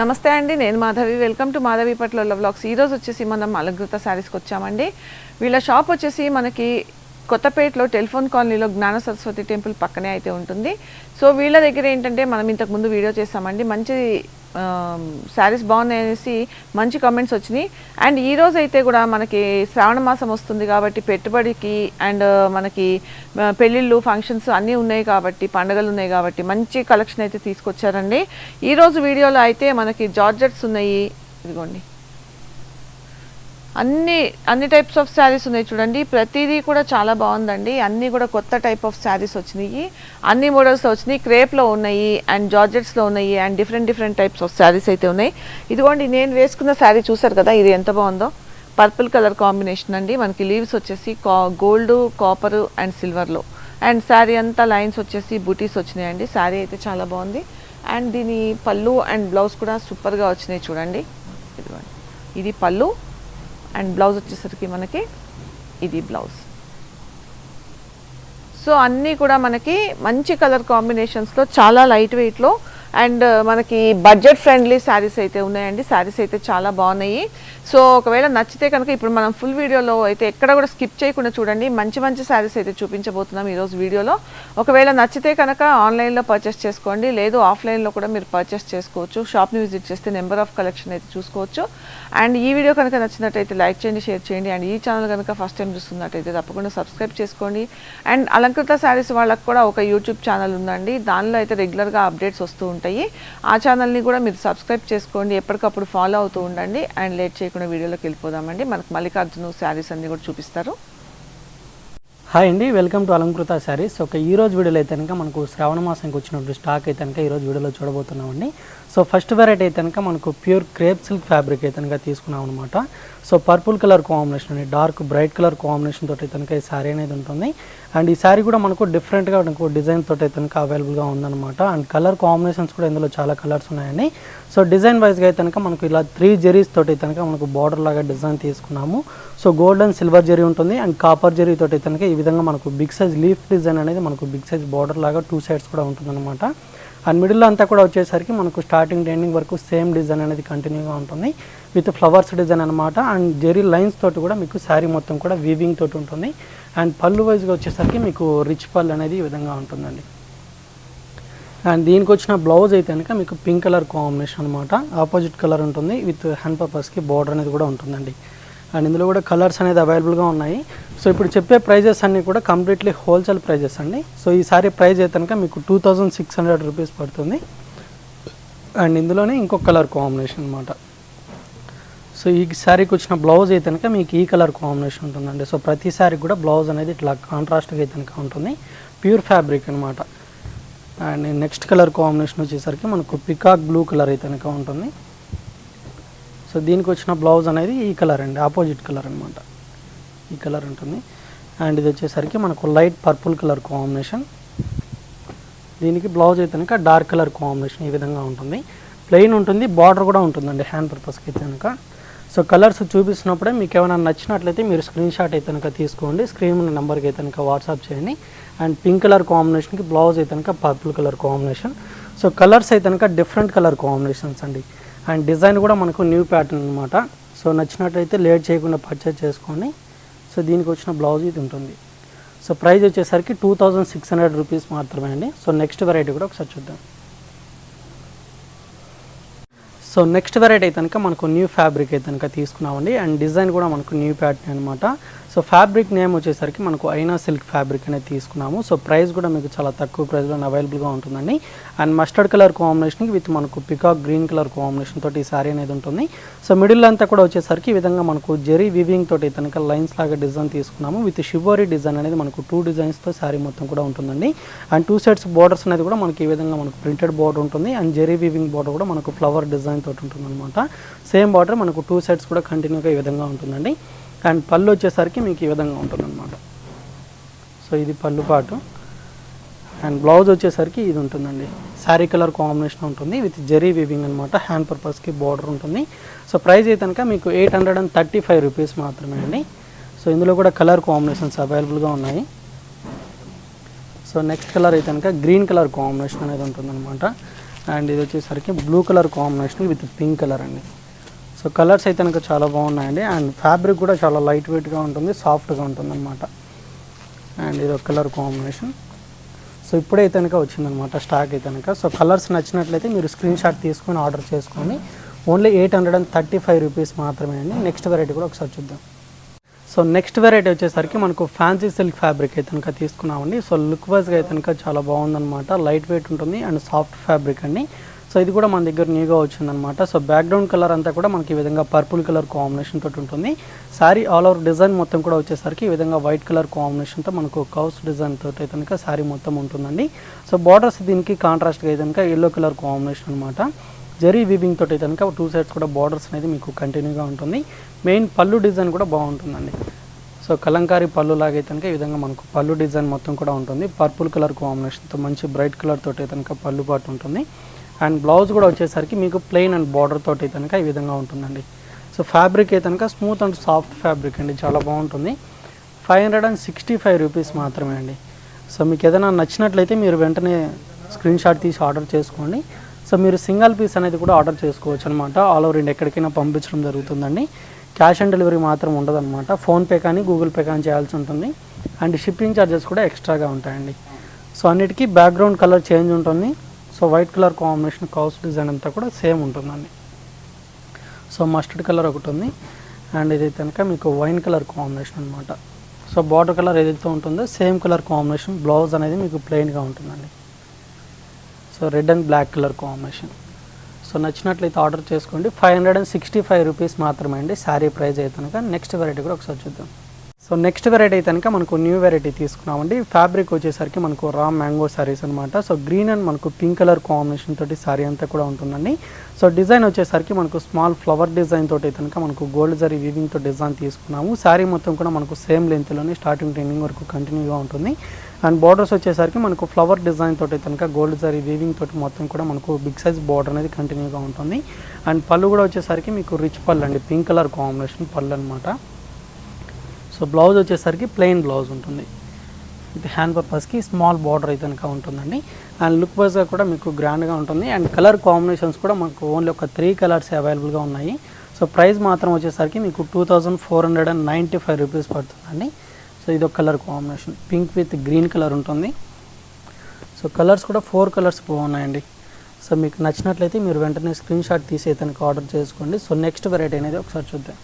నమస్తే అండి నేను మాధవి. వెల్కమ్ టు మాధవి పట్ల వ్లాగ్స్. ఈరోజు వచ్చేసి మనం అలంకృత శారీస్కి వచ్చామండి. వీళ్ళ షాప్ వచ్చేసి మనకి కొత్తపేటలో టెలిఫోన్ కాలనీలో జ్ఞాన సరస్వతి టెంపుల్ పక్కనే అయితే ఉంటుంది. సో వీళ్ళ దగ్గర ఏంటంటే మనం ఇంతకు ముందు వీడియో చేస్తామండి మంచి Um, శారీస్ బాగున్నాయి అనేసి మంచి కామెంట్స్ వచ్చినాయి. అండ్ ఈ రోజు అయితే కూడా మనకి శ్రావణ మాసం వస్తుంది కాబట్టి పెట్టుబడికి అండ్ uh, మనకి uh, పెళ్ళిళ్ళు ఫంక్షన్స్ అన్నీ ఉన్నాయి కాబట్టి పండుగలు ఉన్నాయి కాబట్టి మంచి కలెక్షన్ అయితే తీసుకొచ్చారండి. ఈ రోజు వీడియోలో అయితే మనకి జార్జెట్స్ ఉన్నాయి. ఇదిగోండి. అన్ని అన్ని టైప్స్ ఆఫ్ శారీస్ ఉన్నాయి చూడండి. ప్రతిదీ కూడా చాలా బాగుందండి. అన్నీ కూడా కొత్త టైప్ ఆఫ్ శారీస్ వచ్చినాయి. అన్ని మోడల్స్లో వచ్చినాయి. క్రేప్లో ఉన్నాయి అండ్ జార్జెట్స్లో ఉన్నాయి and different different types of saris అయితే ఉన్నాయి. ఇదిగోండి నేను వేసుకున్న శారీ చూసారు కదా ఇది ఎంత బాగుందో. పర్పుల్ కలర్ కాంబినేషన్ అండి. మనకి లీవ్స్ వచ్చేసి కా గోల్డ్ కాపర్ అండ్ సిల్వర్లో అండ్ శారీ అంతా లైన్స్ వచ్చేసి బూటీస్ వచ్చినాయండి. శారీ అయితే చాలా బాగుంది. అండ్ దీని పళ్ళు అండ్ బ్లౌజ్ కూడా సూపర్గా వచ్చినాయి చూడండి. ఇదిగోండి. ఇది పళ్ళు. అండ్ బ్లౌజ్ వచ్చేసరికి మనకి ఇది బ్లౌజ్. సో అన్నీ కూడా మనకి మంచి కలర్ కాంబినేషన్స్లో చాలా లైట్ వెయిట్లో అండ్ మనకి బడ్జెట్ ఫ్రెండ్లీ శారీస్ అయితే ఉన్నాయండి. శారీస్ అయితే చాలా బాగున్నాయి. సో ఒకవేళ నచ్చితే కనుక ఇప్పుడు మనం ఫుల్ వీడియోలో అయితే ఎక్కడ కూడా స్కిప్ చేయకుండా చూడండి. మంచి మంచి శారీస్ అయితే చూపించబోతున్నాం ఈరోజు వీడియోలో. ఒకవేళ నచ్చితే కనుక ఆన్లైన్లో పర్చేస్ చేసుకోండి. లేదు ఆఫ్లైన్లో కూడా మీరు పర్చేస్ చేసుకోవచ్చు. షాప్ని విజిట్ చేస్తే నెంబర్ ఆఫ్ కలెక్షన్ అయితే చూసుకోవచ్చు. అండ్ ఈ వీడియో కనుక నచ్చినట్టయితే లైక్ చేయండి షేర్ చేయండి. అండ్ ఈ ఛానల్ కనుక ఫస్ట్ టైం చూస్తున్నట్టయితే తప్పకుండా సబ్స్క్రైబ్ చేసుకోండి. అండ్ అలంకృత శారీస్ వాళ్ళకు కూడా ఒక యూట్యూబ్ ఛానల్ ఉందండి. దానిలో అయితే రెగ్యులర్గా అప్డేట్స్ వస్తూ ఉంటాయి. ఆ ఛానల్ని కూడా మీరు సబ్స్క్రైబ్ చేసుకోండి. ఎప్పటికప్పుడు ఫాలో అవుతూ ఉండండి. అండ్ లేట్ చేయకుండా వీడియోలోకి వెళ్ళిపోదామండి. మనకు మల్లికార్జున శారీస్ అన్నీ కూడా చూపిస్తారు. హాయ్ అండి వెల్కమ్ టు అలంకృత శారీస్. ఒక ఈ రోజు వీడియోలో అయితే కనుక మనకు శ్రావణ మాసంకి వచ్చినప్పుడు స్టాక్ అయితే కనుక ఈరోజు వీడియోలో చూడబోతున్నామండి. సో ఫస్ట్ వెరైటీ అయితే కనుక మనకు ప్యూర్ క్రేప్ సిల్క్ ఫ్యాబ్రిక్ అయితే కనుక తీసుకున్నాం అనమాట సో పర్పుల్ కలర్ కాంబినేషన్ అండి డార్క్ బ్రైట్ కలర్ కాంబినేషన్ తోటి కనుక ఈ శారీ అనేది ఉంటుంది. అండ్ ఈ శారీ కూడా మనకు డిఫరెంట్గా మనకు డిజైన్ తోటి అయితే కనుక అవైలబుల్గా ఉందన్నమాట. అండ్ కలర్ కాంబినేషన్స్ కూడా ఇందులో చాలా కలర్స్ ఉన్నాయండి. సో డిజైన్ వైజ్గా అయితే కనుక మనకు ఇలా త్రీ జెరీస్ తోటి కనుక మనకు బార్డర్ లాగా డిజైన్ తీసుకున్నాము. So gold and silver zari ఉంటుంది. అండ్ కాపర్ జెరీ తోటి కనుక ఈ విధంగా మనకు బిగ్ సైజ్ లీఫ్ డిజైన్ అనేది మనకు బిగ్ సైజ్ బార్డర్ లాగా టూ సైడ్స్ కూడా ఉంటుందన్నమాట. అండ్ మిడిల్లో అంతా కూడా వచ్చేసరికి మనకు స్టార్టింగ్ ఎండింగ్ వరకు సేమ్ డిజైన్ అనేది కంటిన్యూగా ఉంటుంది. విత్ ఫ్లవర్స్ డిజైన్ అనమాట అండ్ జెరీ లైన్స్ తోటి కూడా మీకు శారీ మొత్తం కూడా వీవింగ్ తోటి ఉంటుంది. అండ్ పళ్ళు వైజ్గా వచ్చేసరికి మీకు రిచ్ పళ్ళు అనేది ఈ విధంగా ఉంటుందండి. అండ్ దీనికి వచ్చిన బ్లౌజ్ అయితే కనుక మీకు పింక్ కలర్ కాంబినేషన్ అనమాట ఆపోజిట్ కలర్ ఉంటుంది. విత్ హ్యాండ్ పర్పస్కి బార్డర్ అనేది కూడా ఉంటుందండి. అండ్ ఇందులో కూడా కలర్స్ అనేది అవైలబుల్గా ఉన్నాయి. సో ఇప్పుడు చెప్పే ప్రైజెస్ అన్నీ కూడా కంప్లీట్లీ హోల్సేల్ ప్రైజెస్ అండి. సో ఈ సారీ ప్రైస్ అయితే కనుక మీకు two thousand six hundred rupees పడుతుంది. అండ్ ఇందులోనే ఇంకొక కలర్ కాంబినేషన్ అనమాట సో ఈ శారీకి వచ్చిన బ్లౌజ్ అయితే కనుక మీకు ఈ కలర్ కాంబినేషన్ ఉంటుందండి. సో ప్రతి శారీకి కూడా బ్లౌజ్ అనేది ఇట్లా కాంట్రాస్ట్గా అయితే కనుక ఉంటుంది. ప్యూర్ ఫ్యాబ్రిక్ అనమాట అండ్ నెక్స్ట్ కలర్ కాంబినేషన్ వచ్చేసరికి మనకు పికాక్ బ్లూ కలర్ అయితే కనుక ఉంటుంది. సో దీనికి వచ్చిన బ్లౌజ్ అనేది ఈ కలర్ అండి ఆపోజిట్ కలర్ అనమాట ఈ కలర్ ఉంటుంది. అండ్ ఇది వచ్చేసరికి మనకు లైట్ పర్పుల్ కలర్ కాంబినేషన్. దీనికి బ్లౌజ్ అయితే కనుక డార్క్ కలర్ కాంబినేషన్ ఈ విధంగా ఉంటుంది. ప్లెయిన్ ఉంటుంది బార్డర్ కూడా ఉంటుందండి హ్యాండ్ పర్పస్కి అయితే కనుక. సో కలర్స్ చూపిస్తున్నప్పుడే మీకు ఏమైనా నచ్చినట్లయితే మీరు స్క్రీన్ షాట్ అయితే కనుక తీసుకోండి. స్క్రీన్ నెంబర్కి అయితే కనుక వాట్సాప్ చేయండి. అండ్ పింక్ కలర్ కాంబినేషన్కి బ్లౌజ్ అయితే కనుక purple colour combination so colours అయితే కనుక డిఫరెంట్ కలర్ కాంబినేషన్స్ అండి. అండ్ డిజైన్ కూడా మనకు న్యూ ప్యాటర్న్ అనమాట సో నచ్చినట్లయితే లేట్ చేయకుండా పర్చేజ్ చేసుకోండి. సో దీనికి వచ్చిన బ్లౌజ్ ఇది ఉంటుంది. సో ప్రైస్ వచ్చేసరికి two thousand six hundred rupees మాత్రమే అండి. సో నెక్స్ట్ వెరైటీ కూడా ఒకసారి చూద్దాం. సో నెక్స్ట్ వెరైటీ అయితే కనుక మనకు న్యూ ఫ్యాబ్రిక్ అయితే కనుక తీసుకున్నామండి. అండ్ డిజైన్ కూడా మనకు న్యూ ప్యాటర్న్ అనమాట. సో ఫ్యాబ్రిక్ నేమ్ వచ్చేసరికి మనకు ఐనా సిల్క్ ఫ్యాబ్రిక్ అనేది తీసుకున్నాము. సో ప్రైస్ కూడా మీకు చాలా తక్కువ ప్రైస్లో అవైలబుల్గా ఉంటుందండి. అండ్ మస్టర్డ్ కలర్ కాంబినేషన్కి విత్ మనకు పికాక్ గ్రీన్ కలర్ కాంబినేషన్ తోటి ఈ సారీ అనేది ఉంటుంది. సో మిడిల్ అంతా కూడా వచ్చేసరికి ఈ విధంగా మనకు జెరీ వివింగ్ తోటి తనక లైన్స్ లాగా డిజైన్ తీసుకున్నాము. విత్ షివోరీ డిజైన్ అనేది మనకు టూ డిజైన్స్తో శారీ మొత్తం కూడా ఉంటుందండి. అండ్ టూ సైడ్స్ బార్డర్స్ అనేది కూడా మనకి ఈ విధంగా మనకు ప్రింటెడ్ బార్డర్ ఉంటుంది. అండ్ జెరీ వివింగ్ బార్డర్ కూడా మనకు ఫ్లవర్ డిజైన్ తోటి ఉంటుంది అనమాట సేమ్ బార్డర్ మనకు టూ సైడ్స్ కూడా కంటిన్యూగా ఈ విధంగా ఉంటుందండి. అండ్ పళ్ళు వచ్చేసరికి మీకు ఈ విధంగా ఉంటుందన్నమాట. సో ఇది పళ్ళు పాటు. అండ్ బ్లౌజ్ వచ్చేసరికి ఇది ఉంటుందండి. శారీ కలర్ కాంబినేషన్ ఉంటుంది. విత్ జెరీ వివింగ్ అనమాట హ్యాండ్ పర్పస్కి బార్డర్ ఉంటుంది. సో ప్రైస్ అయితే కనుక మీకు eight hundred and thirty five rupees మాత్రమే అండి. సో ఇందులో కూడా కలర్ కాంబినేషన్స్ అవైలబుల్గా ఉన్నాయి. సో నెక్స్ట్ కలర్ అయితే కనుక గ్రీన్ కలర్ కాంబినేషన్ అనేది ఉంటుందన్నమాట. అండ్ ఇది వచ్చేసరికి blue colour combination with pink colour అండి. సో కలర్స్ అయితే కనుక చాలా బాగున్నాయండి. అండ్ ఫ్యాబ్రిక్ కూడా చాలా లైట్ వెయిట్గా ఉంటుంది సాఫ్ట్గా ఉంటుంది అనమాట అండ్ ఇది ఒక కలర్ కాంబినేషన్. సో ఇప్పుడైతే కనుక వచ్చిందనమాట స్టాక్ అయితే కనుక సో కలర్స్ నచ్చినట్లయితే మీరు స్క్రీన్ షాట్ తీసుకొని ఆర్డర్ చేసుకొని only eight hundred and thirty five rupees మాత్రమే అండి. నెక్స్ట్ వెరైటీ కూడా ఒకసారి చూద్దాం. సో నెక్స్ట్ వెరైటీ వచ్చేసరికి మనకు ఫ్యాన్సీ సిల్క్ ఫ్యాబ్రిక్ అయితే కనుక తీసుకున్నామండి. సో లుక్ వైజ్గా అయితే కనుక చాలా బాగుందనమాట లైట్ వెయిట్ ఉంటుంది అండ్ సాఫ్ట్ ఫ్యాబ్రిక్ అండి. సో ఇది కూడా మన దగ్గర న్యూగా వచ్చిందనమాట సో బ్యాక్గ్రౌండ్ కలర్ అంతా కూడా మనకి ఈ విధంగా పర్పుల్ కలర్ కాంబినేషన్ తోటి ఉంటుంది. శారీ ఆల్ ఓవర్ డిజైన్ మొత్తం కూడా వచ్చేసరికి ఈ విధంగా వైట్ కలర్ కాంబినేషన్తో మనకు కౌస్ డిజైన్ తోటి అయితే కనుక శారీ మొత్తం ఉంటుందండి. సో బార్డర్స్ దీనికి కాంట్రాస్ట్గా అయితే కనుక ఎల్లో కలర్ కాంబినేషన్ అనమాట జరీ వీవింగ్ తోటి అయితే కనుక టూ సైడ్స్ కూడా బార్డర్స్ అనేది మీకు కంటిన్యూగా ఉంటుంది. మెయిన్ పళ్ళు డిజైన్ కూడా బాగుంటుందండి. సో కలంకారీ పళ్ళు లాగైతే కనుక ఈ విధంగా మనకు పళ్ళు డిజైన్ మొత్తం కూడా ఉంటుంది. పర్పుల్ కలర్ కాంబినేషన్తో మంచి బ్రైట్ కలర్ తోటి అయితే కనుక పళ్ళు పాటు ఉంటుంది. అండ్ బ్లౌజ్ కూడా వచ్చేసరికి మీకు ప్లెయిన్ అండ్ బార్డర్ తోటి కనుక ఈ విధంగా ఉంటుందండి. సో ఫ్యాబ్రిక్ అయితే కనుక స్మూత్ అండ్ సాఫ్ట్ ఫ్యాబ్రిక్ అండి. చాలా బాగుంటుంది. Five hundred and sixty five rupees మాత్రమే అండి. సో మీకు ఏదైనా నచ్చినట్లయితే మీరు వెంటనే స్క్రీన్ షాట్ తీసి ఆర్డర్ చేసుకోండి. సో మీరు సింగిల్ పీస్ అనేది కూడా ఆర్డర్ చేసుకోవచ్చు అనమాట ఆల్ ఓవర్ ఇండియా ఎక్కడికైనా పంపించడం జరుగుతుందండి. క్యాష్ ఆన్ డెలివరీ మాత్రం ఉండదన్నమాట. ఫోన్పే కానీ గూగుల్ పే కానీ చేయాల్సి ఉంటుంది. అండ్ షిప్పింగ్ ఛార్జెస్ కూడా ఎక్స్ట్రాగా ఉంటాయండి. సో అన్నిటికీ బ్యాక్గ్రౌండ్ కలర్ చేంజ్ ఉంటుంది. సో వైట్ కలర్ కాంబినేషన్ కౌస్ డిజైన్ అంతా కూడా సేమ్ ఉంటుందండి. సో మస్టర్డ్ కలర్ ఒకటి ఉంది. అండ్ ఇది కనుక మీకు వైన్ కలర్ కాంబినేషన్ అనమాట సో బార్డర్ కలర్ ఏదైతే ఉంటుందో సేమ్ కలర్ కాంబినేషన్ బ్లౌజ్ అనేది మీకు ప్లెయిన్గా ఉంటుందండి. So red and black colour combination. So నచ్చినట్లయితే ఆర్డర్ చేసుకోండి. Five hundred and sixty five rupees మాత్రమే అండి. శారీ ప్రైస్ అయితే కనుక నెక్స్ట్ వెరైటీ కూడా ఒకసారి చూద్దాం. సో నెక్స్ట్ వెరైటీ అయితే కనుక మనకు న్యూ వెరైటీ తీసుకున్నామండి. ఫ్యాబ్రిక్ వచ్చేసరికి మనకు రా మ్యాంగో శారీస్ అనమాట సో గ్రీన్ అండ్ మనకు పింక్ కలర్ కాంబినేషన్ తోటి శారీ అంతా కూడా ఉంటుందండి. సో డిజైన్ వచ్చేసరికి మనకు స్మాల్ ఫ్లవర్ డిజైన్ తోటి అయితే కనుక మనకు గోల్డ్ జరీ వీవింగ్తో డిజైన్ తీసుకున్నాము. శారీ మొత్తం కూడా మనకు సేమ్ లెంత్లోనే స్టార్టింగ్ ట్రైనింగ్ వరకు కంటిన్యూగా ఉంటుంది. అండ్ బార్డర్స్ వచ్చేసరికి మనకు ఫ్లవర్ డిజైన్ తోటి కనుక గోల్డ్ జరీ వీవింగ్ తోటి మొత్తం కూడా మనకు బిగ్ సైజ్ బార్డర్ అనేది కంటిన్యూగా ఉంటుంది. అండ్ పళ్ళు కూడా వచ్చేసరికి మీకు రిచ్ పళ్ళు అండి. పింక్ కలర్ కాంబినేషన్ పళ్ళు అనమాట సో బ్లౌజ్ వచ్చేసరికి ప్లెయిన్ బ్లౌజ్ ఉంటుంది. ఇది హ్యాండ్ పర్పస్కి స్మాల్ బార్డర్ అయితే కనుక ఉంటుందండి. అండ్ లుక్ వైజ్గా కూడా మీకు గ్రాండ్గా ఉంటుంది. అండ్ కలర్ కాంబినేషన్స్ కూడా మనకు ఓన్లీ ఒక త్రీ కలర్స్ అవైలబుల్గా ఉన్నాయి. సో ప్రైస్ మాత్రం వచ్చేసరికి మీకు two thousand four hundred and ninety five rupees పడుతుందండి. సో ఇది ఒక colour combination. Pink with green colour ఉంటుంది. సో కలర్స్ కూడా ఫోర్ కలర్స్ బాగున్నాయండి. సో మీకు నచ్చినట్లయితే మీరు వెంటనే స్క్రీన్ షాట్ తీసి అయితే ఆర్డర్ చేసుకోండి. సో నెక్స్ట్ వెరైటీ అనేది ఒకసారి చూద్దాం.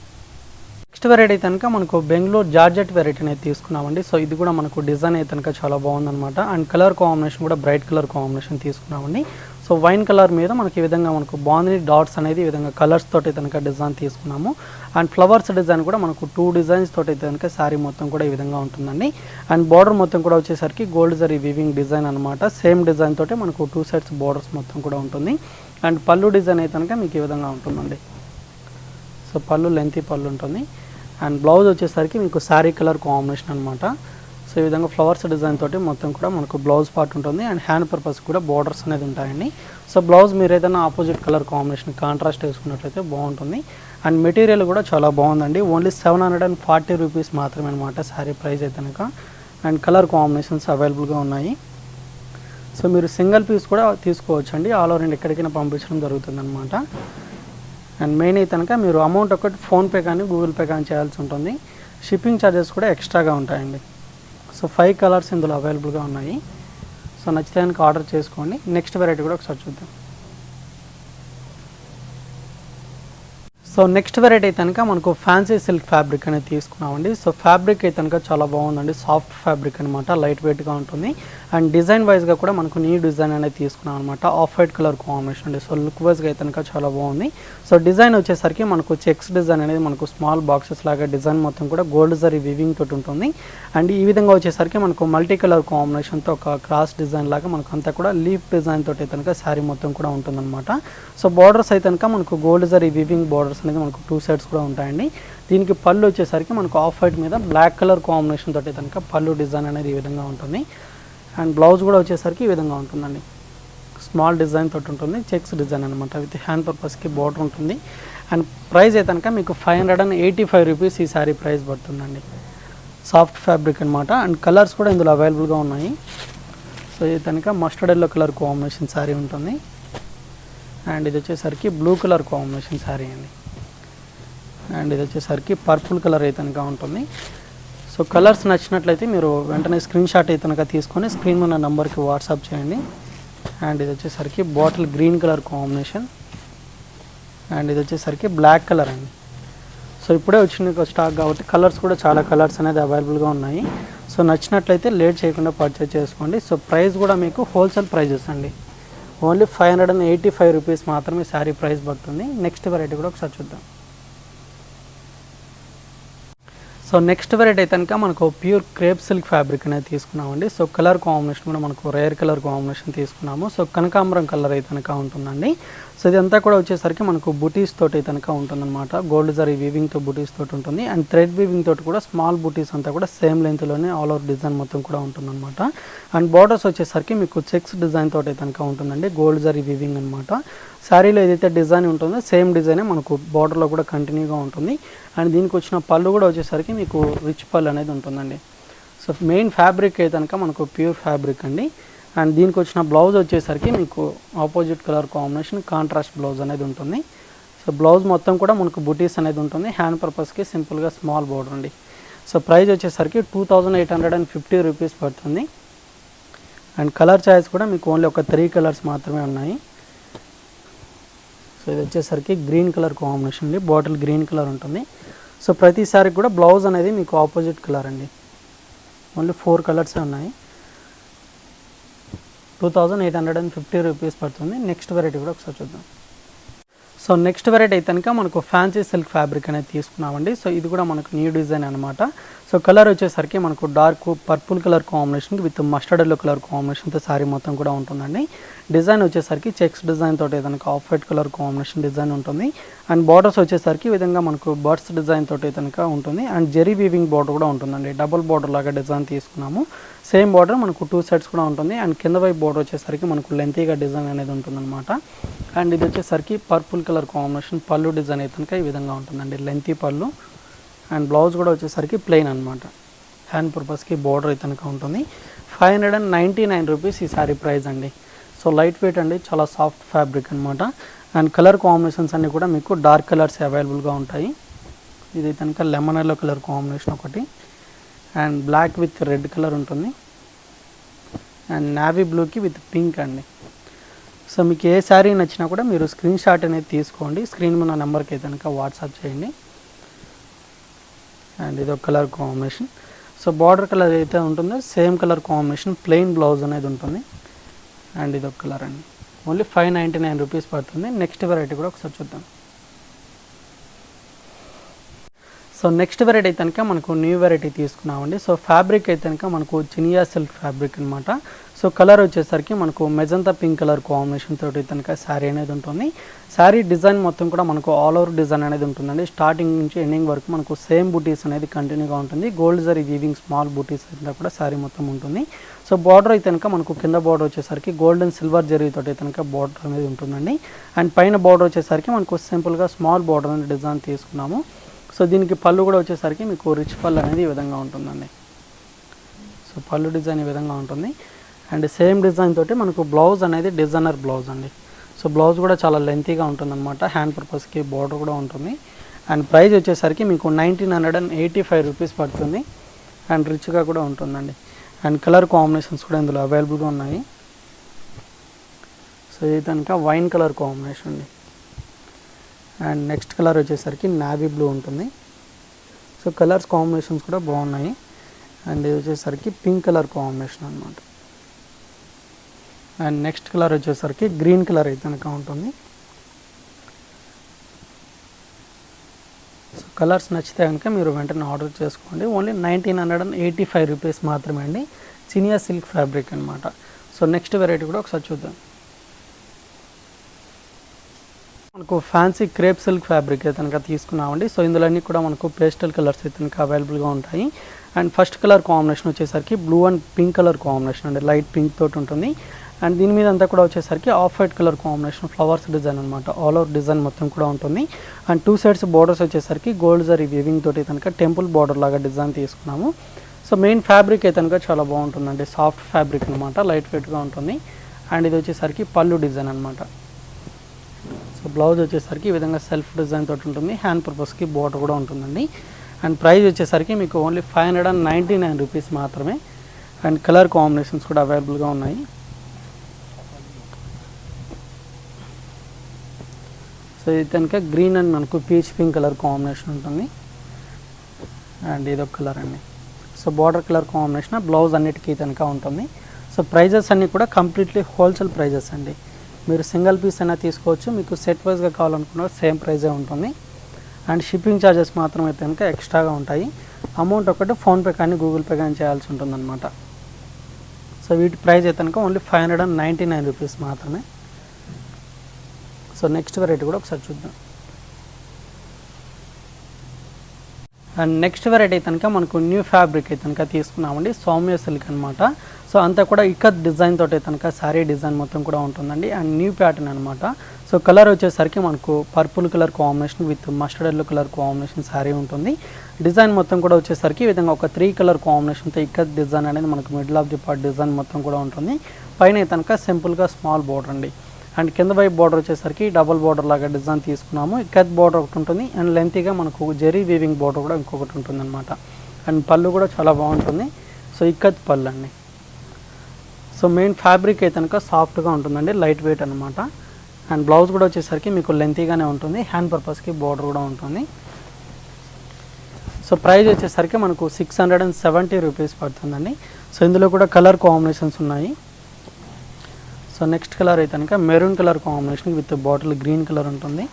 నెక్స్ట్ వెరైటీ కనుక మనకు బెంగళూరు జార్జెట్ వెరైటీ అనేది తీసుకున్నామండి. సో ఇది కూడా మనకు డిజైన్ అయితే కనుక చాలా బాగుందన్నమాట. అండ్ కలర్ కాంబినేషన్ కూడా బ్రైట్ కలర్ కాంబినేషన్ తీసుకున్నామండి. సో వైన్ కలర్ మీద మనకి ఈ విధంగా మనకు బాగుంది డాట్స్ అనేది ఈ విధంగా కలర్స్ తోటి కనుక డిజైన్ తీసుకున్నాము. అండ్ ఫ్లవర్స్ డిజైన్ కూడా మనకు టూ డిజైన్స్ తోటి అయితే కనుక శారీ మొత్తం కూడా ఈ విధంగా ఉంటుందండి. అండ్ బార్డర్ మొత్తం కూడా వచ్చేసరికి గోల్డ్ జరీ వివింగ్ డిజైన్ అనమాట సేమ్ డిజైన్ తోటి మనకు టూ సైడ్స్ బార్డర్స్ మొత్తం కూడా ఉంటుంది. అండ్ పళ్ళు డిజైన్ అయితే కనుక మీకు ఈ విధంగా ఉంటుందండి. సో పళ్ళు లెంతీ పళ్ళు ఉంటుంది. అండ్ బ్లౌజ్ వచ్చేసరికి మీకు శారీ కలర్ కాంబినేషన్ అనమాట సో ఈ విధంగా ఫ్లవర్స్ డిజైన్ తోటి మొత్తం కూడా మనకు బ్లౌజ్ పార్ట్ ఉంటుంది. అండ్ హ్యాండ్ పర్పస్ కూడా బార్డర్స్ అనేది ఉంటాయండి. సో బ్లౌజ్ మీరు ఏదైనా ఆపోజిట్ కలర్ కాంబినేషన్ కాంట్రాస్ట్ వేసుకున్నట్లయితే బాగుంటుంది. అండ్ మెటీరియల్ కూడా చాలా బాగుందండి. Only seven hundred and forty rupees మాత్రమే అనమాట శారీ ప్రైస్ అయితే కనుక. అండ్ కలర్ కాంబినేషన్స్ అవైలబుల్గా ఉన్నాయి. సో మీరు సింగిల్ పీస్ కూడా తీసుకోవచ్చండి. ఆల్ ఓవర్ అండ్ ఎక్కడికైనా పంపించడం జరుగుతుంది అనమాట అండ్ మెయిన్ అయితే కనుక మీరు అమౌంట్ ఒకటి ఫోన్పే కానీ గూగుల్ పే కానీ చేయాల్సి ఉంటుంది. షిప్పింగ్ ఛార్జెస్ కూడా ఎక్స్ట్రాగా ఉంటాయండి. సో ఫైవ్ కలర్స్ ఇందులో అవైలబుల్గా ఉన్నాయి. సో నచ్చితే కనుక ఆర్డర్ చేసుకోండి. నెక్స్ట్ వెరైటీ కూడా ఒకసారి చూద్దాం. సో నెక్స్ట్ వెరైటీ అయితే కనుక మనకు ఫ్యాన్సీ సిల్క్ ఫ్యాబ్రిక్ అనేది తీసుకున్నామండి. సో ఫ్యాబ్రిక్ అయితే కనుక చాలా బాగుందండి. సాఫ్ట్ ఫ్యాబ్రిక్ అనమాట లైట్ వెయిట్గా ఉంటుంది. అండ్ డిజైన్ వైజ్గా కూడా మనకు న్యూ డిజైన్ అనేది తీసుకున్నాం అనమాట ఆఫ్ వైట్ కలర్ కాంబినేషన్ అండి. సో లుక్ వైజ్గా అయితే కనుక చాలా బాగుంది. సో డిజైన్ వచ్చేసరికి మనకు చెక్స్ డిజైన్ అనేది మనకు స్మాల్ బాక్సెస్ లాగా డిజైన్ మొత్తం కూడా గోల్డ్ జరీ వివింగ్ తోటి ఉంటుంది. అండ్ ఈ విధంగా వచ్చేసరికి మనకు మల్టీ కలర్ కాంబినేషన్తో ఒక క్రాస్ డిజైన్ లాగా మనకు అంతా కూడా లీఫ్ డిజైన్ తోటి అయితే కనుక శారీ మొత్తం కూడా ఉంటుందన్నమాట. సో బార్డర్స్ అయితే కనుక మనకు గోల్డ్ జరీ వివింగ్ బార్డర్స్ అనేది మనకు టూ సైడ్స్ కూడా ఉంటాయండి. దీనికి పళ్ళు వచ్చేసరికి మనకు ఆఫ్ వైట్ మీద బ్లాక్ కలర్ కాంబినేషన్ తోటి కనుక పళ్ళు డిజైన్ అనేది ఈ విధంగా ఉంటుంది. అండ్ బ్లౌజ్ కూడా వచ్చేసరికి ఈ విధంగా ఉంటుందండి. స్మాల్ డిజైన్ తోటి ఉంటుంది చెక్స్ డిజైన్ అనమాట విత్ హ్యాండ్ పర్పస్కి బార్డర్ ఉంటుంది. అండ్ ప్రైస్ అయితే కనుక మీకు five hundred and eighty five rupees ఈ శారీ ప్రైస్ పడుతుందండి. సాఫ్ట్ ఫ్యాబ్రిక్ అనమాట అండ్ కలర్స్ కూడా ఇందులో అవైలబుల్గా ఉన్నాయి. సో ఇది కనుక mustard yellow colour combination sari ఉంటుంది. అండ్ ఇది వచ్చేసరికి బ్లూ కలర్ కాంబినేషన్ శారీ అండి. అండ్ ఇది వచ్చేసరికి పర్పుల్ కలర్ అయితే కనుక ఉంటుంది. సో కలర్స్ నచ్చినట్లయితే మీరు వెంటనే స్క్రీన్ షాట్ అయితే కనుక తీసుకొని స్క్రీన్ ఉన్న నెంబర్కి వాట్సాప్ చేయండి. అండ్ ఇది వచ్చేసరికి bottle green colour combination. And ఇది వచ్చేసరికి బ్లాక్ కలర్ అండి. సో ఇప్పుడే వచ్చిన స్టాక్ కాబట్టి కలర్స్ కూడా చాలా కలర్స్ అనేది అవైలబుల్గా ఉన్నాయి. సో నచ్చినట్లయితే లేట్ చేయకుండా పర్చేజ్ చేసుకోండి. సో ప్రైస్ కూడా మీకు హోల్సేల్ ప్రైజెస్ అండి. Only five hundred and eighty five rupees మాత్రమే శారీ ప్రైస్ పడుతుంది. నెక్స్ట్ వెరైటీ కూడా ఒకసారి చూద్దాం. సో నెక్స్ట్ వెరైటీ అయితే కనుక మనకు ప్యూర్ క్రేప్ సిల్క్ ఫ్యాబ్రిక్ అనేది తీసుకున్నామండి. సో కలర్ కాంబినేషన్ కూడా మనకు రేర్ కలర్ కాంబినేషన్ తీసుకున్నాము. సో కనకాంబరం కలర్ అయితే కనుక ఉంటుందండి. సో ఇదంతా కూడా వచ్చేసరికి మనకు బుటీస్ తోటి కనుక ఉంటుందన్నమాట. గోల్డ్ జరీ వీవింగ్తో బుటీస్ తోటి ఉంటుంది. అండ్ థ్రెడ్ వీవింగ్ తోటి కూడా స్మాల్ బుటీస్ అంతా కూడా సేమ్ లెంత్లోనే ఆల్ ఓవర్ డిజైన్ మొత్తం కూడా ఉంటుందన్నమాట. అండ్ బార్డర్స్ వచ్చేసరికి మీకు చెక్స్ డిజైన్ తోటి కనుక ఉంటుందండి. గోల్డ్ జరీ వీవింగ్ అనమాట శారీలో ఏదైతే డిజైన్ ఉంటుందో సేమ్ డిజైనే మనకు బార్డర్లో కూడా కంటిన్యూగా ఉంటుంది. అండ్ దీనికి వచ్చిన పళ్ళు కూడా వచ్చేసరికి మీకు రిచ్ పళ్ళు అనేది ఉంటుందండి. సో మెయిన్ ఫ్యాబ్రిక్ అయితే కనుక మనకు ప్యూర్ ఫ్యాబ్రిక్ అండి. అండ్ దీనికి వచ్చిన బ్లౌజ్ వచ్చేసరికి మీకు opposite colour combination contrast blouse అనేది ఉంటుంది. సో బ్లౌజ్ మొత్తం కూడా మనకు బుటీస్ అనేది ఉంటుంది. హ్యాండ్ పర్పస్కి సింపుల్గా స్మాల్ బోర్డర్ అండి. సో ప్రైస్ వచ్చేసరికి two thousand eight hundred and fifty rupees పడుతుంది. అండ్ కలర్ చాయిస్ కూడా మీకు ఓన్లీ ఒక త్రీ కలర్స్ మాత్రమే ఉన్నాయి. సో ఇది వచ్చేసరికి గ్రీన్ కలర్ కాంబినేషన్ అండి. బాటిల్ గ్రీన్ కలర్ ఉంటుంది. సో ప్రతిసారి కూడా బ్లౌజ్ అనేది మీకు ఆపోజిట్ కలర్ అండి. ఓన్లీ ఫోర్ కలర్సే ఉన్నాయి. Two thousand eight hundred and fifty rupees పడుతుంది. నెక్స్ట్ వెరైటీ కూడా ఒకసారి చూద్దాం. సో నెక్స్ట్ వెరైటీ అయితే కనుక మనకు ఫ్యాన్సీ సిల్క్ ఫ్యాబ్రిక్ అనేది తీసుకున్నామండి. సో ఇది కూడా మనకు న్యూ డిజైన్ అనమాట సో కలర్ వచ్చేసరికి మనకు dark purple colour combination with mustard yellow colour కాంబినేషన్తో శారీ మొత్తం కూడా ఉంటుందండి. డిజైన్ వచ్చేసరికి చెక్స్ డిజైన్ తోటి కనుక off white colour combination design ఉంటుంది. అండ్ బార్డర్స్ వచ్చేసరికి విధంగా మనకు బర్డ్స్ డిజైన్ తోటి కనుక ఉంటుంది. అండ్ జెరీ వీవింగ్ బార్డర్ కూడా ఉంటుందండి. డబుల్ బార్డర్ లాగా డిజైన్ తీసుకున్నాము. సేమ్ బార్డర్ మనకు టూ సైడ్స్ కూడా ఉంటుంది. అండ్ కింద వైపు బార్డర్ వచ్చేసరికి మనకు లెంతీగా డిజైన్ అనేది ఉంటుందన్నమాట. అండ్ ఇది వచ్చేసరికి purple colour combination pallu design అయితే కనుక ఈ విధంగా ఉంటుందండి. లెంతీ పళ్ళు. అండ్ బ్లౌజ్ కూడా వచ్చేసరికి ప్లెయిన్ అనమాట హ్యాండ్ పర్పస్కి బార్డర్ అయితే కనుక ఉంటుంది. Five hundred and ninety nine rupees ఈ సారీ ప్రైస్ అండి. సో లైట్ వెయిట్ అండి. చాలా సాఫ్ట్ ఫ్యాబ్రిక్ అనమాట అండ్ కలర్ కాంబినేషన్స్ అన్నీ కూడా మీకు డార్క్ కలర్స్ అవైలబుల్గా ఉంటాయి. ఇది కనుక లెమన్ ఎల్లో కలర్ కాంబినేషన్ ఒకటి. And black with red colour ఉంటుంది. అండ్ నావీ బ్లూకి విత్ పింక్ అండి. సో మీకు ఏ శారీ నచ్చినా కూడా మీరు స్క్రీన్ షాట్ అనేది తీసుకోండి. స్క్రీన్ ఉన్న నెంబర్కి అయితే కనుక వాట్సాప్ చేయండి. అండ్ ఇది ఒక colour combination. So border colour అయితే ఉంటుందో same colour combination plain blouse అనేది ఉంటుంది. అండ్ ఇది ఒక కలర్ అండి. Only five ninety nine rupees పడుతుంది. నెక్స్ట్ వెరైటీ కూడా ఒకసారి చూద్దాం. సో నెక్స్ట్ వెరైటీ అయితే కనుక మనకు న్యూ వెరైటీ తీసుకున్నామండి. సో ఫ్యాబ్రిక్ అయితే కనుక మనకు చినియా సిల్క్ ఫ్యాబ్రిక్ అనమాట సో కలర్ వచ్చేసరికి మనకు మెజంతా పింక్ కలర్ కాంబినేషన్ తోటి కనుక శారీ అనేది ఉంటుంది. శారీ డిజైన్ మొత్తం కూడా మనకు ఆల్ ఓవర్ డిజైన్ అనేది ఉంటుందండి. స్టార్టింగ్ నుంచి ఎండింగ్ వరకు మనకు సేమ్ బూటీస్ అనేది కంటిన్యూగా ఉంటుంది. Gold zari weaving small butis అంతా కూడా శారీ మొత్తం ఉంటుంది. సో బార్డర్ అయితే కనుక మనకు కింద బార్డర్ వచ్చేసరికి గోల్డ్ అండ్ సిల్వర్ జరీ తోటి కనుక బార్డర్ అనేది ఉంటుందండి. అండ్ పైన బార్డర్ వచ్చేసరికి మనకు సింపుల్గా స్మాల్ బార్డర్ అనేది డిజైన్ తీసుకున్నాము. సో దీనికి పళ్ళు కూడా వచ్చేసరికి మీకు రిచ్ పళ్ళు అనేది ఈ విధంగా ఉంటుందండి. సో పళ్ళు డిజైన్ ఈ విధంగా ఉంటుంది. అండ్ సేమ్ డిజైన్ తోటి మనకు బ్లౌజ్ అనేది డిజైనర్ బ్లౌజ్ అండి. సో బ్లౌజ్ కూడా చాలా లెంతీగా ఉంటుందన్నమాట. హ్యాండ్ పర్పస్కి బార్డర్ కూడా ఉంటుంది. అండ్ ప్రైస్ వచ్చేసరికి మీకు nineteen hundred and eighty five rupees పడుతుంది. అండ్ రిచ్గా కూడా ఉంటుందండి. అండ్ కలర్ కాంబినేషన్స్ కూడా ఇందులో అవైలబుల్గా ఉన్నాయి. సో ఇది కనుక వైన్ కలర్ కాంబినేషన్ అండి. అండ్ నెక్స్ట్ కలర్ వచ్చేసరికి నావీ బ్లూ ఉంటుంది. సో కలర్స్ కాంబినేషన్స్ కూడా బాగున్నాయి. అండ్ ఇది వచ్చేసరికి పింక్ కలర్ కాంబినేషన్ అనమాట అండ్ నెక్స్ట్ కలర్ వచ్చేసరికి గ్రీన్ కలర్ అయితే కనుక ఉంటుంది. సో కలర్స్ నచ్చితే కనుక మీరు వెంటనే ఆర్డర్ చేసుకోండి. Only nineteen hundred and eighty five rupees మాత్రమే అండి. చినియా సిల్క్ ఫ్యాబ్రిక్ అనమాట సో నెక్స్ట్ వెరైటీ కూడా ఒకసారి చూద్దాం. మనకు ఫ్యాన్సీ క్రేప్ సిల్క్ ఫ్యాబ్రిక్ అయితే కనుక తీసుకున్నామండి. సో ఇందులో కూడా మనకు పేస్టల్ కలర్స్ అయితే కనుక అవైలబుల్గా ఉంటాయి. అండ్ ఫస్ట్ కలర్ కాంబినేషన్ వచ్చేసరికి blue and pink colour combination అండి. లైట్ పింక్ తోటి ఉంటుంది. అండ్ దీని మీద అంతా కూడా వచ్చేసరికి of white colour combination flowers design అనమాట ఆల్ ఓవర్ డిజైన్ మొత్తం కూడా ఉంటుంది. అండ్ టూ సైడ్స్ బార్డర్స్ వచ్చేసరికి గోల్డ్ జరీ వీవింగ్ తోటి కనుక టెంపుల్ బార్డర్ లాగా డిజైన్ తీసుకున్నాము. సో మెయిన్ ఫ్యాబ్రిక్ అయితే కనుక చాలా బాగుంటుందండి. సాఫ్ట్ ఫ్యాబ్రిక్ అనమాట లైట్ వెయిట్గా ఉంటుంది. అండ్ ఇది వచ్చేసరికి పళ్ళు డిజైన్ అనమాట బ్లౌజ్ వచ్చేసరికి ఈ విధంగా సెల్ఫ్ డిజైన్ తోటి ఉంటుంది. హ్యాండ్ పర్పస్కి బోర్డర్ కూడా ఉంటుందండి. అండ్ ప్రైస్ వచ్చేసరికి మీకు only five hundred and ninety nine rupees మాత్రమే. అండ్ కలర్ కాంబినేషన్స్ కూడా అవైలబుల్గా ఉన్నాయి. సో ఇది కనుక గ్రీన్ అండ్ మనకు పీచ్ పింక్ కలర్ కాంబినేషన్ ఉంటుంది. అండ్ ఇదొక కలర్ అండి. So border colour combination blouse అన్నిటికీ కనుక ఉంటుంది. సో ప్రైజెస్ అన్నీ కూడా కంప్లీట్లీ హోల్సేల్ ప్రైజెస్ అండి. మీరు సింగిల్ పీస్ అయినా తీసుకోవచ్చు మీకు సెట్ వైజ్గా కావాలనుకున్న సేమ్ ప్రైజే ఉంటుంది. అండ్ షిప్పింగ్ ఛార్జెస్ మాత్రం అయితే కనుక ఎక్స్ట్రాగా ఉంటాయి. అమౌంట్ ఒకటి ఫోన్పే కానీ గూగుల్ పే కానీ చేయాల్సి ఉంటుందన్నమాట. సో వీటి ప్రైస్ అయితే కనుక only five hundred and ninety nine rupees మాత్రమే. సో నెక్స్ట్ వెరైటీ కూడా ఒకసారి చూద్దాం. అండ్ నెక్స్ట్ వెరైటీ కనుక మనకు న్యూ ఫ్యాబ్రిక్ అయితే కనుక తీసుకున్నామండి. సౌమ్య సిల్క్ అనమాట సో అంతా కూడా ఇక్కత్ డిజైన్ తోటి కనుక శారీ డిజైన్ మొత్తం కూడా ఉంటుందండి. అండ్ న్యూ ప్యాటర్న్ అనమాట సో కలర్ వచ్చేసరికి మనకు purple colour combination with mustard yellow colour combination sari ఉంటుంది. డిజైన్ మొత్తం కూడా వచ్చేసరికి ఈ విధంగా ఒక త్రీ కలర్ కాంబినేషన్తో ఇక్కత్ డిజైన్ అనేది మనకు middle of the part design మొత్తం కూడా ఉంటుంది. పైన కనుక సింపుల్గా స్మాల్ బోర్డర్ అండి. అండ్ కింద వైపు బార్డర్ వచ్చేసరికి డబుల్ బార్డర్ లాగా డిజైన్ తీసుకున్నాము. ఇక్కత్ బార్డర్ ఒకటి ఉంటుంది. అండ్ లెంతీగా మనకు జెరీ వీవింగ్ బార్డర్ కూడా ఇంకొకటి ఉంటుంది అనమాట అండ్ పళ్ళు కూడా చాలా బాగుంటుంది. సో ఇక్కత్ పళ్ళు అండి. సో మెయిన్ ఫ్యాబ్రిక్ అయితే కనుక సాఫ్ట్గా ఉంటుందండి లైట్ వెయిట్ అనమాట అండ్ బ్లౌజ్ కూడా వచ్చేసరికి మీకు లెంతీగానే ఉంటుంది హ్యాండ్ పర్పస్కి బార్డర్ కూడా ఉంటుంది. సో ప్రైజ్ వచ్చేసరికి మనకు six hundred and seventy rupees పడుతుందండి. సో ఇందులో కూడా కలర్ కాంబినేషన్స్ ఉన్నాయి. సో నెక్స్ట్ కలర్ అయితే కనుక maroon colour combination with bottle green colour ఉంటుంది.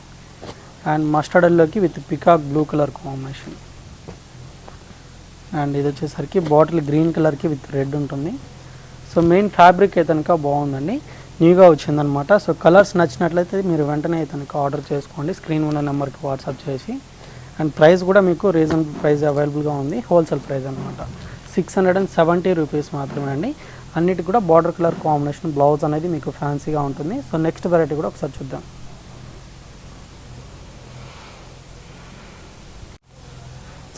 అండ్ మస్టర్డ్ ఎల్లోకి with peacock blue colour combination. And ఇది వచ్చేసరికి బాటిల్ గ్రీన్ కలర్కి విత్ రెడ్ ఉంటుంది. సో మెయిన్ ఫ్యాబ్రిక్ అయితే కనుక బాగుందండి. న్యూగా వచ్చిందనమాట. సో కలర్స్ నచ్చినట్లయితే మీరు వెంటనే అయితే కనుక ఆర్డర్ చేసుకోండి. స్క్రీన్ ఉన్న నెంబర్కి వాట్సాప్ చేసి. అండ్ ప్రైస్ కూడా మీకు రీజనబుల్ ప్రైస్ అవైలబుల్గా ఉంది. హోల్సేల్ ప్రైస్ అనమాట. Six hundred and seventy rupees మాత్రమే అండి. అన్నిటి కూడా బార్డర్ కలర్ కాంబినేషన్ బ్లౌజ్ అనేది మీకు ఫ్యాన్సీగా ఉంటుంది. సో నెక్స్ట్ వెరైటీ కూడా ఒకసారి చూద్దాం.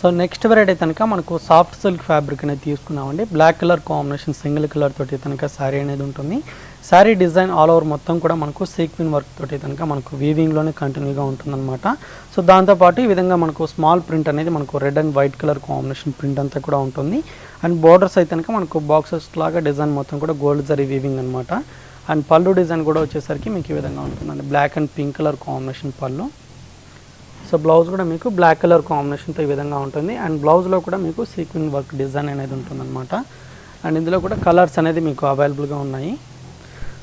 సో నెక్స్ట్ వెరైటీ కనుక మనకు సాఫ్ట్ సిల్క్ ఫ్యాబ్రిక్ అనేది తీసుకున్నామండి. Black colour combination single colour తోటి కనుక శారీ అనేది ఉంటుంది. శారీ డిజైన్ ఆల్ ఓవర్ మొత్తం కూడా మనకు సీక్విన్ వర్క్ తోటి కనుక మనకు వీవింగ్లోనే కంటిన్యూగా ఉంటుందన్నమాట. సో దాంతోపాటు ఈ విధంగా మనకు స్మాల్ ప్రింట్ అనేది మనకు red and white colour combination print అంతా కూడా ఉంటుంది. అండ్ బోర్డర్స్ అయితే కనుక మనకు బాక్సెస్ లాగా డిజైన్ మొత్తం కూడా గోల్డ్ జరీ వీవింగ్ అనమాట అండ్ పళ్ళు డిజైన్ కూడా వచ్చేసరికి మీకు ఈ విధంగా ఉంటుందండి. Black and pink colour combination pallu. So blouse కూడా మీకు బ్లాక్ కలర్ కాంబినేషన్తో ఈ విధంగా ఉంటుంది. అండ్ బ్లౌజ్లో కూడా మీకు సీక్వెన్ వర్క్ డిజైన్ అనేది ఉంటుందన్నమాట. అండ్ ఇందులో కూడా కలర్స్ అనేది మీకు అవైలబుల్గా ఉన్నాయి.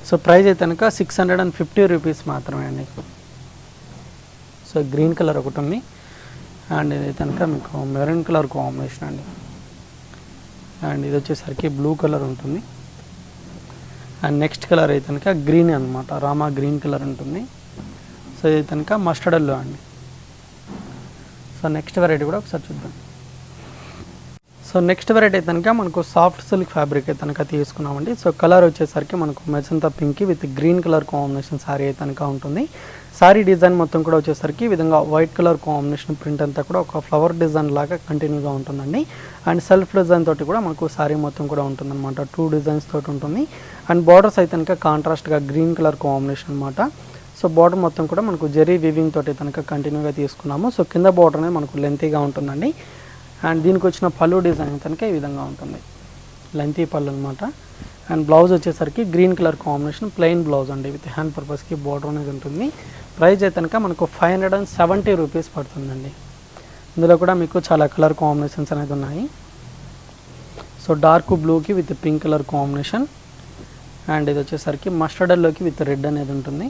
సో ప్రైస్ అయితే కనుక six hundred and fifty rupees మాత్రమే అండి. సో గ్రీన్ కలర్ ఒకటి ఉంది. అండ్ ఇది కనుక మీకు మెరూన్ కలర్ కాంబినేషన్ అండి. అండ్ ఇది వచ్చేసరికి బ్లూ కలర్ ఉంటుంది. అండ్ నెక్స్ట్ కలర్ అయితే కనుక గ్రీన్ అనమాట రామా గ్రీన్ కలర్ ఉంటుంది. సో ఇది కనుక మస్టర్డ్ అండి. సో నెక్స్ట్ వెరైటీ కూడా ఒకసారి చూద్దాం. సో నెక్స్ట్ వెరైటీ అయితే కనుక మనకు సాఫ్ట్ సిల్క్ ఫ్యాబ్రిక్ అయితే కనుక తీసుకున్నామండి. సో కలర్ వచ్చేసరికి మనకు magenta pink with green colour combination sari అయితే కనుక ఉంటుంది. శారీ డిజైన్ మొత్తం కూడా వచ్చేసరికి ఈ విధంగా వైట్ కలర్ కాంబినేషన్ ప్రింట్ అంతా కూడా ఒక ఫ్లవర్ డిజైన్ లాగా కంటిన్యూగా ఉంటుందండి. అండ్ సెల్ఫ్ డిజైన్ తోటి కూడా మనకు శారీ మొత్తం కూడా ఉంటుందన్నమాట. టూ డిజైన్స్ తోటి ఉంటుంది. అండ్ బార్డర్స్ అయితే కనుక కాంట్రాస్ట్గా గ్రీన్ కలర్ కాంబినేషన్ అనమాట సో బార్డర్ మొత్తం కూడా మనకు జరీ వీవింగ్ తోటి కనుక కంటిన్యూగా తీసుకున్నాము. సో కింద బార్డర్ అనేది మనకు లెంతీగా ఉంటుందండి. అండ్ దీనికి వచ్చిన పళ్ళు డిజైన్ కనుక ఈ విధంగా ఉంటుంది. లెంతీ పళ్ళు అనమాట అండ్ బ్లౌజ్ వచ్చేసరికి green colour combination plain blouse అండి. విత్ హ్యాండ్ పర్పస్కి బార్డర్ అనేది ఉంటుంది. ప్రైజ్ అయితే కనుక మనకు five hundred and seventy rupees పడుతుందండి. ఇందులో కూడా మీకు చాలా కలర్ కాంబినేషన్స్ అనేది ఉన్నాయి. సో డార్క్ బ్లూకి with pink colour combination and ఇది వచ్చేసరికి మస్టర్డల్లోకి విత్ రెడ్ అనేది ఉంటుంది.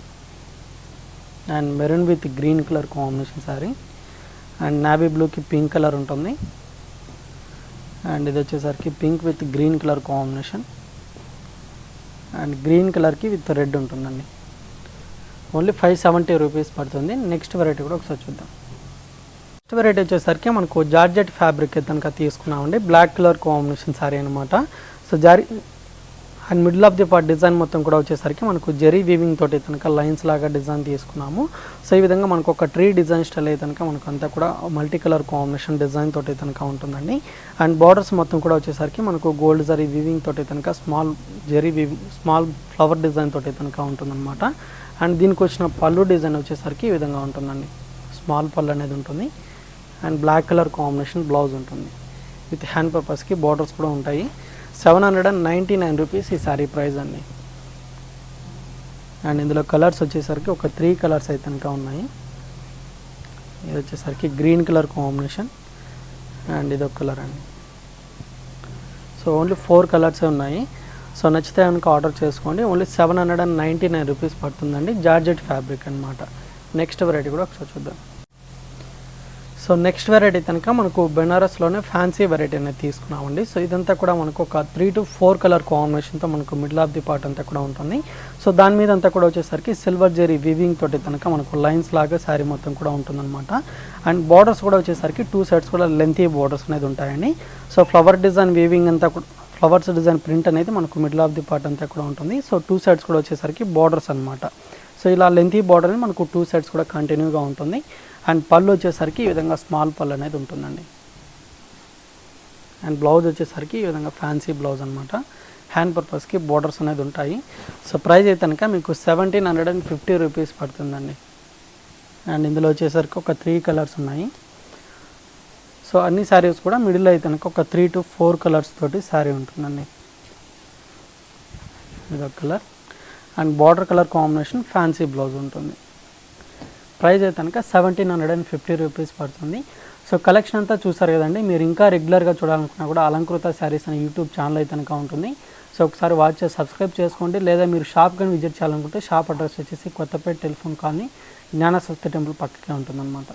And maroon with green colour combination sari and navy బ్లూకి పింక్ కలర్ ఉంటుంది. అండ్ ఇది వచ్చేసరికి pink with green colour combination. And green కలర్కి విత్ రెడ్ ఉంటుందండి. ఓన్లీ ఫైవ్ సెవెంటీ రూపీస్ పడుతుంది. నెక్స్ట్ వెరైటీ కూడా ఒకసారి చూద్దాం. నెక్స్ట్ వెరైటీ వచ్చేసరికి మనకు జార్జెట్ ఫ్యాబ్రిక్ కనుక తీసుకున్నామండి. బ్లాక్ కలర్ కాంబినేషన్ సారీ అనమాట so zari and middle of the part design మొత్తం కూడా వచ్చేసరికి మనకు జెరీ వీవింగ్ తోటి కనుక లైన్స్ లాగా డిజైన్ తీసుకున్నాము. సో ఈ విధంగా మనకు ఒక ట్రీ డిజైన్ స్టైల్ అయితే కనుక మనకు అంతా కూడా మల్టీ కలర్ కాంబినేషన్ డిజైన్ తోటి కనుక ఉంటుందండి. అండ్ బార్డర్స్ మొత్తం కూడా వచ్చేసరికి మనకు గోల్డ్ జరీ వీవింగ్ తోటి కనుక small zari weaving small flower design తోటి కనుక ఉంటుందన్నమాట. అండ్ దీనికి వచ్చిన పళ్ళు డిజైన్ వచ్చేసరికి ఈ విధంగా ఉంటుందండి. స్మాల్ పళ్ళు అనేది ఉంటుంది. And black colour combination blouse ఉంటుంది. విత్ హ్యాండ్ పర్పస్కి బార్డర్స్ కూడా ఉంటాయి. Seven hundred and ninety nine rupees ఈ శారీ ప్రైస్ అండి. అండ్ ఇందులో కలర్స్ వచ్చేసరికి ఒక త్రీ కలర్స్ అయితే కనుక ఉన్నాయి. ఇది వచ్చేసరికి గ్రీన్ కలర్ కాంబినేషన్. అండ్ ఇది ఒక కలర్ అండి. సో ఓన్లీ ఫోర్ కలర్సే ఉన్నాయి. సో నచ్చితే కనుక ఆర్డర్ చేసుకోండి. Only seven hundred and ninety nine rupees పడుతుందండి. జార్జెట్ ఫ్యాబ్రిక్ అనమాట నెక్స్ట్ వెరైటీ కూడా ఒకసారి చూద్దాం. సో నెక్స్ట్ వెరైటీ కనుక మనకు బెనారస్లోనే ఫ్యాన్సీ వెరైటీ అనేది తీసుకున్నామండి. సో ఇదంతా కూడా మనకు ఒక త్రీ టు ఫోర్ కలర్ కాంబినేషన్తో మనకు మిడిల్ ఆఫ్ ది పార్ట్ అంతా కూడా ఉంటుంది. సో దాని మీద అంతా కూడా వచ్చేసరికి సిల్వర్ జెరీ వివింగ్ తోటి కనుక మనకు లైన్స్ లాగా శారీ మొత్తం కూడా ఉంటుందన్నమాట. అండ్ బార్డర్స్ కూడా వచ్చేసరికి టూ సైడ్స్ కూడా లెంతీ బార్డర్స్ అనేది ఉంటాయండి. సో ఫ్లవర్ డిజైన్ వీవింగ్ అంతా కూడా ఫ్లవర్స్ డిజైన్ ప్రింట్ అనేది మనకు మిడిల్ ఆఫ్ ది పార్ట్ అంతా కూడా ఉంటుంది. సో టూ సైడ్స్ కూడా వచ్చేసరికి బార్డర్స్ అనమాట సో ఇలా లెంతీ బార్డర్ మనకు టూ సైడ్స్ కూడా కంటిన్యూగా ఉంటుంది. అండ్ పళ్ళు వచ్చేసరికి ఈ విధంగా స్మాల్ పళ్ళు అనేది ఉంటుందండి. అండ్ బ్లౌజ్ వచ్చేసరికి ఈ విధంగా ఫ్యాన్సీ బ్లౌజ్ అనమాట హ్యాండ్ పర్పస్కి బోర్డర్స్ అనేది ఉంటాయి. సో ప్రైస్ అయితే కనుక మీకు seventeen hundred and fifty rupees పడుతుందండి. అండ్ ఇందులో వచ్చేసరికి ఒక త్రీ కలర్స్ ఉన్నాయి. సో అన్ని శారీస్ కూడా మిడిల్ అయితే కనుక ఒక త్రీ టు ఫోర్ కలర్స్ తోటి శారీ ఉంటుందండి. ఇదొక colour and border colour combination fancy blouse ఉంటుంది. ప్రైస్ అయితే కనుక seventeen hundred and fifty rupees పడుతుంది. సో కలెక్షన్ అంతా చూసారు కదండి. మీరు ఇంకా రెగ్యులర్గా చూడాలనుకున్నా కూడా అలంకృత శారీస్ అనే యూట్యూబ్ ఛానల్ అయితే కనుక ఉంటుంది. సో ఒకసారి వాచ్ చేసి సబ్స్క్రైబ్ చేసుకోండి. లేదా మీరు షాప్ కానీ విజిట్ చేయాలనుకుంటే షాప్ అడ్రస్ వచ్చేసి కొత్తపేట టెలిఫోన్ కాలనీ జ్ఞాన సస్తి టెంపుల్ పక్కకే ఉంటుందన్నమాట.